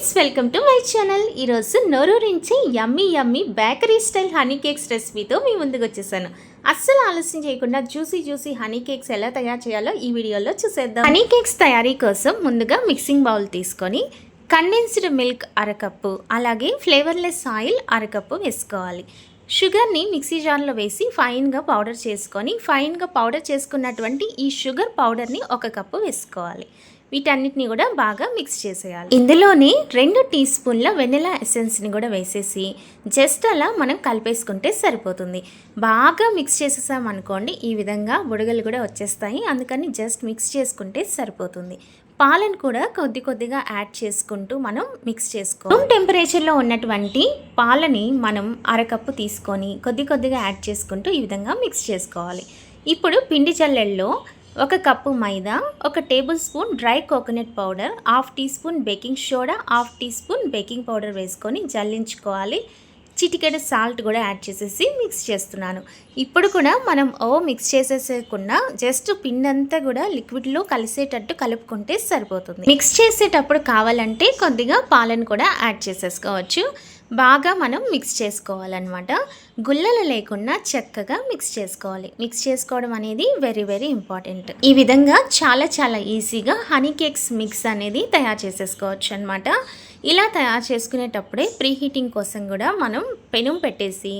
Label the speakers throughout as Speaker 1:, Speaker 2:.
Speaker 1: friends welcome to my channel ఈరోజు నొరూరించి yummy yummy bakery style honey cakes రెసిపీతో మీ ముందుకు వచ్చేసాను అస్సలు ఆలస్యం చేయకుండా జ్యూసీ జ్యూసీ హనీ కేక్స్ ఎలా తయారు చేయాలో ఈ వీడియోలో చూసేద్దాం హనీ కేక్స్ తయారీ కోసం ముందుగా మిక్సింగ్ బౌల్ తీసుకొని కండెన్స్డ్ మిల్క్ అరకప్పు అలాగే ఫ్లేవర్లెస్ ఆయిల్ అరకప్పు వేసుకోవాలి షుగర్ని మిక్సీ జార్లో వేసి ఫైన్గా పౌడర్ చేసుకొని ఫైన్గా పౌడర్ చేసుకున్నటువంటి ఈ షుగర్ పౌడర్ని ఒక కప్పు వేసుకోవాలి వీటన్నిటిని కూడా బాగా మిక్స్ చేసేయాలి ఇందులోనే రెండు టీ స్పూన్ల వెనిలా ఎసెన్స్ని కూడా వేసేసి జస్ట్ అలా మనం కలిపేసుకుంటే సరిపోతుంది బాగా మిక్స్ చేసేసామనుకోండి ఈ విధంగా బుడగలు కూడా వచ్చేస్తాయి అందుకని జస్ట్ మిక్స్ చేసుకుంటే సరిపోతుంది పాలను కూడా కొద్ది కొద్దిగా యాడ్ చేసుకుంటూ మనం మిక్స్ చేసుకో రూమ్ టెంపరేచర్లో ఉన్నటువంటి పాలని మనం అరకప్పు తీసుకొని కొద్ది కొద్దిగా యాడ్ చేసుకుంటూ ఈ విధంగా మిక్స్ చేసుకోవాలి ఇప్పుడు పిండి చల్లెల్లో ఒక కప్పు మైదా ఒక tablespoon dry coconut powder half teaspoon baking soda half teaspoon baking powder వేసుకొని జల్లించుకోవాలి చిటికెడ సాల్ట్ కూడా యాడ్ చేసేసి మిక్స్ చేస్తున్నాను ఇప్పుడు కూడా మనం ఓ మిక్స్ చేసేసేకుండా జస్ట్ పిండంతా కూడా లిక్విడ్లో కలిసేటట్టు కలుపుకుంటే సరిపోతుంది మిక్స్ చేసేటప్పుడు కావాలంటే కొద్దిగా పాలను కూడా యాడ్ చేసేసుకోవచ్చు బాగా మనం మిక్స్ చేసుకోవాలన్నమాట గుల్లలు లేకుండా చక్కగా మిక్స్ చేసుకోవాలి మిక్స్ చేసుకోవడం అనేది వెరీ వెరీ ఇంపార్టెంట్ ఈ విధంగా చాలా చాలా ఈజీగా హనీ కేక్స్ మిక్స్ అనేది తయారు చేసేసుకోవచ్చు అనమాట ఇలా తయారు చేసుకునేటప్పుడే ప్రీ హీటింగ్ కోసం కూడా మనం పెనం పెట్టేసి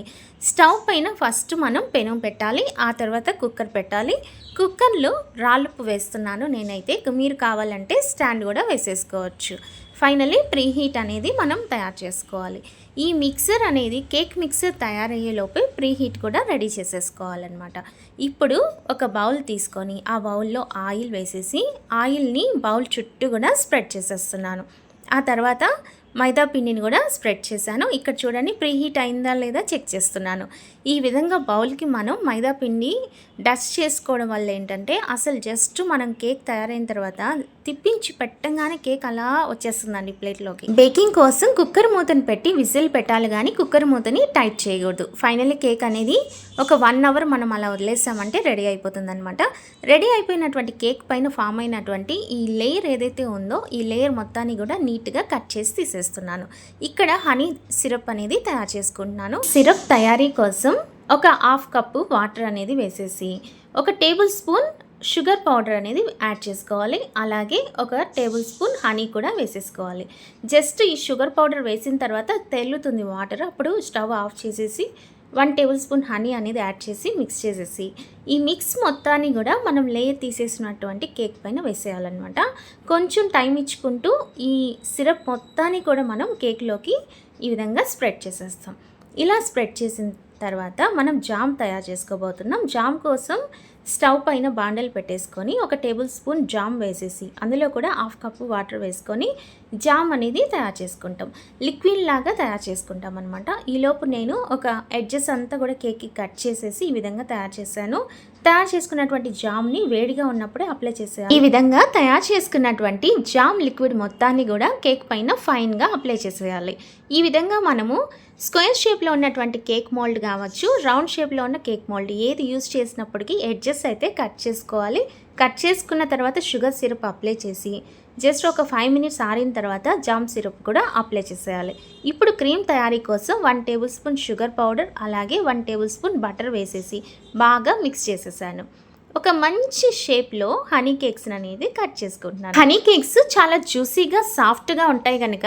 Speaker 1: స్టవ్ పైన ఫస్ట్ మనం పెనం పెట్టాలి ఆ తర్వాత కుక్కర్ పెట్టాలి కుక్కర్లో రాళ్ళుప్పు వేస్తున్నాను నేనైతే మీరు కావాలంటే స్టాండ్ కూడా వేసేసుకోవచ్చు ఫైనలీ ప్రీహీట్ అనేది మనం తయారు చేసుకోవాలి ఈ మిక్సర్ అనేది కేక్ మిక్సర్ తయారయ్యేలోపే ప్రీహీట్ కూడా రెడీ చేసేసుకోవాలన్నమాట ఇప్పుడు ఒక బౌల్ తీసుకొని ఆ బౌల్లో ఆయిల్ వేసేసి ఆయిల్ని బౌల్ చుట్టూ కూడా స్ప్రెడ్ చేసేస్తున్నాను ఆ తర్వాత మైదా పిండిని కూడా స్ప్రెడ్ చేశాను ఇక్కడ చూడండి ప్రీహీట్ అయిందా లేదా చెక్ చేస్తున్నాను ఈ విధంగా బౌల్కి మనం మైదా పిండి డస్ట్ చేసుకోవడం వల్ల ఏంటంటే అసలు జస్ట్ మనం కేక్ తయారైన తర్వాత తిప్పించి పెట్టంగానే కేక్ అలా వచ్చేస్తుందండి ప్లేట్లోకి బేకింగ్ కోసం కుక్కర్ మూతను పెట్టి విజిల్ పెట్టాలి కానీ కుక్కర్ మూతని టైట్ చేయకూడదు ఫైనల్లీ కేక్ అనేది ఒక వన్ అవర్ మనం అలా వదిలేసామంటే రెడీ అయిపోతుంది అనమాట రెడీ అయిపోయినటువంటి కేక్ పైన ఫామ్ అయినటువంటి ఈ లేయర్ ఏదైతే ఉందో ఈ లేయర్ మొత్తాన్ని కూడా నీట్గా కట్ చేసి తీసేస్తాం చేస్తున్నాను ఇక్కడ హనీ సిరప్ అనేది తయారు చేసుకుంటున్నాను సిరప్ తయారీ కోసం ఒక హాఫ్ కప్పు వాటర్ అనేది వేసేసి ఒక టేబుల్ స్పూన్ షుగర్ పౌడర్ అనేది యాడ్ చేసుకోవాలి అలాగే ఒక టేబుల్ స్పూన్ హనీ కూడా వేసేసుకోవాలి జస్ట్ ఈ షుగర్ పౌడర్ వేసిన తర్వాత తెల్లుతుంది వాటర్ అప్పుడు స్టవ్ ఆఫ్ చేసేసి వన్ టేబుల్ స్పూన్ హనీ అనేది యాడ్ చేసి మిక్స్ చేసేసి ఈ మిక్స్ మొత్తాన్ని కూడా మనం లేయర్ తీసేసినటువంటి కేక్ పైన వేసేయాలన్నమాట కొంచెం టైం ఇచ్చుకుంటూ ఈ సిరప్ మొత్తాన్ని కూడా మనం కేక్లోకి ఈ విధంగా స్ప్రెడ్ చేసేస్తాం ఇలా స్ప్రెడ్ చేసిన తర్వాత మనం జామ్ తయారు చేసుకోబోతున్నాం జామ్ కోసం స్టవ్ పైన బాండలు పెట్టేసుకొని ఒక టేబుల్ స్పూన్ జామ్ వేసేసి అందులో కూడా హాఫ్ కప్పు వాటర్ వేసుకొని జామ్ అనేది తయారు చేసుకుంటాం లిక్విడ్ లాగా తయారు చేసుకుంటాం అనమాట ఈలోపు నేను ఒక ఎడ్జెస్ అంతా కూడా కేక్కి కట్ చేసేసి ఈ విధంగా తయారు చేశాను తయారు చేసుకున్నటువంటి జామ్ని వేడిగా ఉన్నప్పుడే అప్లై చేసేయాలి ఈ విధంగా తయారు చేసుకున్నటువంటి జామ్ లిక్విడ్ మొత్తాన్ని కూడా కేక్ పైన ఫైన్గా అప్లై చేసేయాలి ఈ విధంగా మనము స్క్వేర్ షేప్లో ఉన్నటువంటి కేక్ మోల్డ్ కావచ్చు రౌండ్ షేప్లో ఉన్న కేక్ మోల్డ్ ఏది యూజ్ చేసినప్పటికీ ఎడ్జెస్ పీసెస్ అయితే కట్ చేసుకోవాలి కట్ చేసుకున్న తర్వాత షుగర్ సిరప్ అప్లై చేసి జస్ట్ ఒక ఫైవ్ మినిట్స్ ఆరిన తర్వాత జామ్ సిరప్ కూడా అప్లై చేసేయాలి ఇప్పుడు క్రీమ్ తయారీ కోసం one tablespoon sugar powder అలాగే వన్ టేబుల్ స్పూన్ బటర్ వేసేసి బాగా మిక్స్ చేసేసాను ఒక మంచి షేప్లో హనీ కేక్స్ అనేది కట్ చేసుకుంటున్నాను హనీ కేక్స్ చాలా జ్యూసీగా సాఫ్ట్గా ఉంటాయి కనుక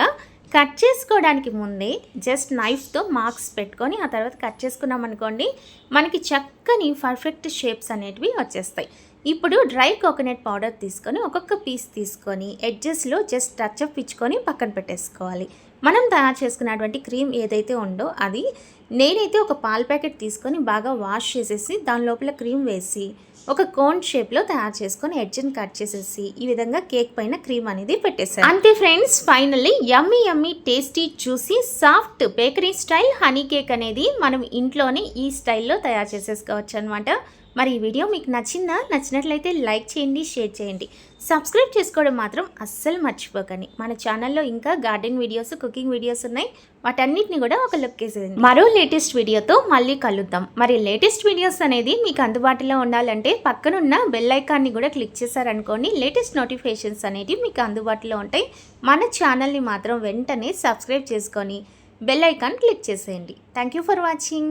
Speaker 1: కట్ చేసుకోవడానికి ముందే జస్ట్ నైఫ్తో మార్క్స్ పెట్టుకొని ఆ తర్వాత కట్ చేసుకున్నాం అనుకోండి మనకి చక్కని పర్ఫెక్ట్ షేప్స్ అనేటివి వచ్చేస్తాయి ఇప్పుడు డ్రై కోకోనట్ పౌడర్ తీసుకొని ఒక్కొక్క పీస్ తీసుకొని ఎడ్జెస్లో జస్ట్ టచ్ అప్ ఇచ్చుకొని పక్కన పెట్టేసుకోవాలి మనం తయారు చేసుకున్నటువంటి క్రీమ్ ఏదైతే ఉందో అది నేనైతే ఒక పాల ప్యాకెట్ తీసుకొని బాగా వాష్ చేసేసి దాని లోపల క్రీమ్ వేసి ఒక కోన్ షేప్లో తయారు చేసుకొని ఎడ్జ్ని కట్ చేసేసి ఈ విధంగా కేక్ పైన క్రీమ్ అనేది పెట్టేసాను అంతే friends finally yummy yummy tasty చూసి soft bakery style honey cake అనేది మనం ఇంట్లోనే ఈ స్టైల్లో తయారు చేసేసుకోవచ్చు అనమాట మరి ఈ వీడియో మీకు నచ్చిందా నచ్చినట్లయితే లైక్ చేయండి షేర్ చేయండి సబ్స్క్రైబ్ చేసుకోవడం మాత్రం అస్సలు మర్చిపోకండి మన ఛానల్లో ఇంకా గార్డెన్ వీడియోస్ కుకింగ్ వీడియోస్ ఉన్నాయి వాటన్నిటిని కూడా ఒక లుక్ వేసేది మరో లేటెస్ట్ వీడియోతో మళ్ళీ కలుద్దాం మరి లేటెస్ట్ వీడియోస్ అనేది మీకు అందుబాటులో ఉండాలంటే పక్కనున్న బెల్ ఐకాన్ని కూడా క్లిక్ చేశారనుకోండి లేటెస్ట్ నోటిఫికేషన్స్ అనేవి మీకు అందుబాటులో ఉంటాయి మన ఛానల్ని మాత్రం వెంటనే సబ్స్క్రైబ్ చేసుకొని బెల్ ఐకాన్ క్లిక్ చేసేయండి థ్యాంక్ యూ ఫర్ వాచింగ్